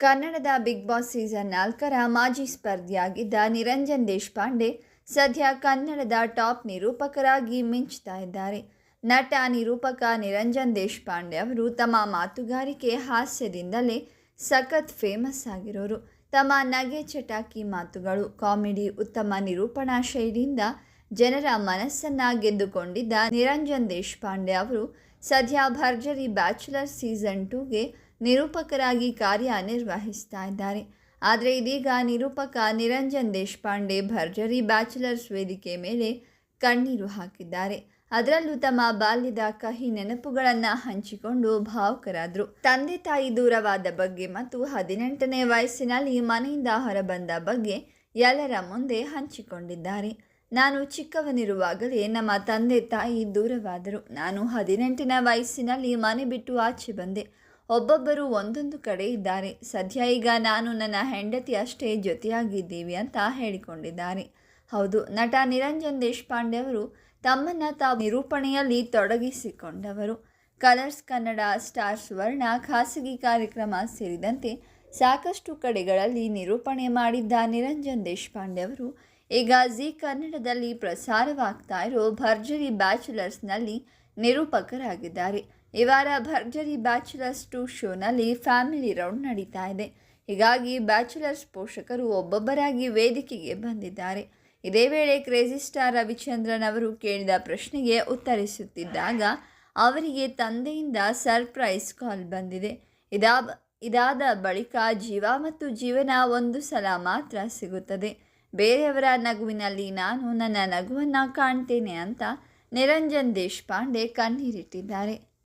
ಕನ್ನಡದ big boss season ನಾಲ್ಕರ ಮಾಜಿ ಸ್ಪರ್ಧಿಯಾಗಿದ್ದ ನಿರಂಜನ್ ದೇಶಪಾಂಡೆ ಸದ್ಯ ಕನ್ನಡದ ಟಾಪ್ ನಿರೂಪಕರಾಗಿ ಮಿಂಚ್ತಾ ಇದ್ದಾರೆ. ನಟ, ನಿರೂಪಕ ನಿರಂಜನ್ ದೇಶಪಾಂಡೆ ಅವರು ತಮ್ಮ ಮಾತುಗಾರಿಕೆ ಹಾಸ್ಯದಿಂದಲೇ ಸಖತ್ ಫೇಮಸ್ ಆಗಿರೋರು. ತಮ್ಮ ನಗೆ ಚಟಾಕಿ ಮಾತುಗಳು, ಕಾಮಿಡಿ, ಉತ್ತಮ ನಿರೂಪಣಾ ಶೈಲಿಯಿಂದ ಜನರ ಮನಸ್ಸನ್ನ ಗೆದ್ದುಕೊಂಡಿದ್ದ ನಿರಂಜನ್ ದೇಶಪಾಂಡೆ ಅವರು ಸದ್ಯ ಭರ್ಜರಿ ಬ್ಯಾಚುಲರ್ ಸೀಸನ್ ಟೂಗೆ ನಿರೂಪಕರಾಗಿ ಕಾರ್ಯ ನಿರ್ವಹಿಸ್ತಾ ಇದ್ದಾರೆ. ಆದರೆ ಇದೀಗ ನಿರೂಪಕ ನಿರಂಜನ್ ದೇಶಪಾಂಡೆ ಭರ್ಜರಿ ಬ್ಯಾಚುಲರ್ಸ್ ವೇದಿಕೆ ಮೇಲೆ ಕಣ್ಣೀರು ಹಾಕಿದ್ದಾರೆ. ಅದರಲ್ಲೂ ತಮ್ಮ ಬಾಲ್ಯದ ಕಹಿ ನೆನಪುಗಳನ್ನು ಹಂಚಿಕೊಂಡು ಭಾವುಕರಾದರು. ತಂದೆ ತಾಯಿ ದೂರವಾದ ಬಗ್ಗೆ ಮತ್ತು ಹದಿನೆಂಟನೇ ವಯಸ್ಸಿನಲ್ಲಿ ಮನೆಯಿಂದ ಹೊರಬಂದ ಬಗ್ಗೆ ಎಲ್ಲರ ಮುಂದೆ ಹಂಚಿಕೊಂಡಿದ್ದಾರೆ. ನಾನು ಚಿಕ್ಕವನಿರುವಾಗಲೇ ನಮ್ಮ ತಂದೆ ತಾಯಿ ದೂರವಾದರು. ನಾನು ಹದಿನೆಂಟನೇ ವಯಸ್ಸಿನಲ್ಲಿ ಮನೆ ಬಿಟ್ಟು ಆಚೆ ಬಂದೆ. ಒಬ್ಬೊಬ್ಬರು ಒಂದೊಂದು ಕಡೆ ಇದ್ದಾರೆ. ಸದ್ಯ ಈಗ ನಾನು ನನ್ನ ಹೆಂಡತಿ ಅಷ್ಟೇ ಜೊತೆಯಾಗಿದ್ದೀವಿ ಅಂತ ಹೇಳಿಕೊಂಡಿದ್ದಾರೆ. ಹೌದು, ನಟ ನಿರಂಜನ್ ದೇಶಪಾಂಡೆ ಅವರು ತಮ್ಮನ್ನು ತಾವು ನಿರೂಪಣೆಯಲ್ಲಿ ತೊಡಗಿಸಿಕೊಂಡವರು. ಕಲರ್ಸ್ ಕನ್ನಡ ಸ್ಟಾರ್ ಸುವರ್ಣ ಖಾಸಗಿ ಕಾರ್ಯಕ್ರಮ ಸೇರಿದಂತೆ ಸಾಕಷ್ಟು ಕಡೆಗಳಲ್ಲಿ ನಿರೂಪಣೆ ಮಾಡಿದ್ದ ನಿರಂಜನ್ ದೇಶಪಾಂಡೆ ಅವರು, ಈಗ ಜಿ ಕನ್ನಡದಲ್ಲಿ ಪ್ರಸಾರವಾಗ್ತಾ ಇರೋ ಭರ್ಜರಿ ಬ್ಯಾಚುಲರ್ಸ್ನಲ್ಲಿ ನಿರೂಪಕರಾಗಿದ್ದಾರೆ. ಈ ವಾರ ಭರ್ಜರಿ ಬ್ಯಾಚುಲರ್ಸ್ ಟು ಶೋನಲ್ಲಿ ಫ್ಯಾಮಿಲಿ ರೌಂಡ್ ನಡೀತಾ ಇದೆ. ಹೀಗಾಗಿ ಬ್ಯಾಚುಲರ್ಸ್ ಪೋಷಕರು ಒಬ್ಬೊಬ್ಬರಾಗಿ ವೇದಿಕೆಗೆ ಬಂದಿದ್ದಾರೆ. ಇದೇ ವೇಳೆ ಕ್ರೇಜಿ ಸ್ಟಾರ್ ರವಿಚಂದ್ರನ್ ಅವರು ಕೇಳಿದ ಪ್ರಶ್ನೆಗೆ ಉತ್ತರಿಸುತ್ತಿದ್ದಾಗ ಅವರಿಗೆ ತಂದೆಯಿಂದ ಸರ್ಪ್ರೈಸ್ ಕಾಲ್ ಬಂದಿದೆ. ಇದಾ ಇದಾದ ಬಳಿಕ ಜೀವ ಮತ್ತು ಜೀವನ ಒಂದು ಸಲ ಮಾತ್ರ ಸಿಗುತ್ತದೆ. ಬೇರೆಯವರ ನಗುವಿನಲ್ಲಿ ನಾನು ನನ್ನ ನಗುವನ್ನು ಕಾಣ್ತೇನೆ ಅಂತ ನಿರಂಜನ್ ದೇಶಪಾಂಡೆ ಕಣ್ಣೀರಿಟ್ಟಿದ್ದಾರೆ.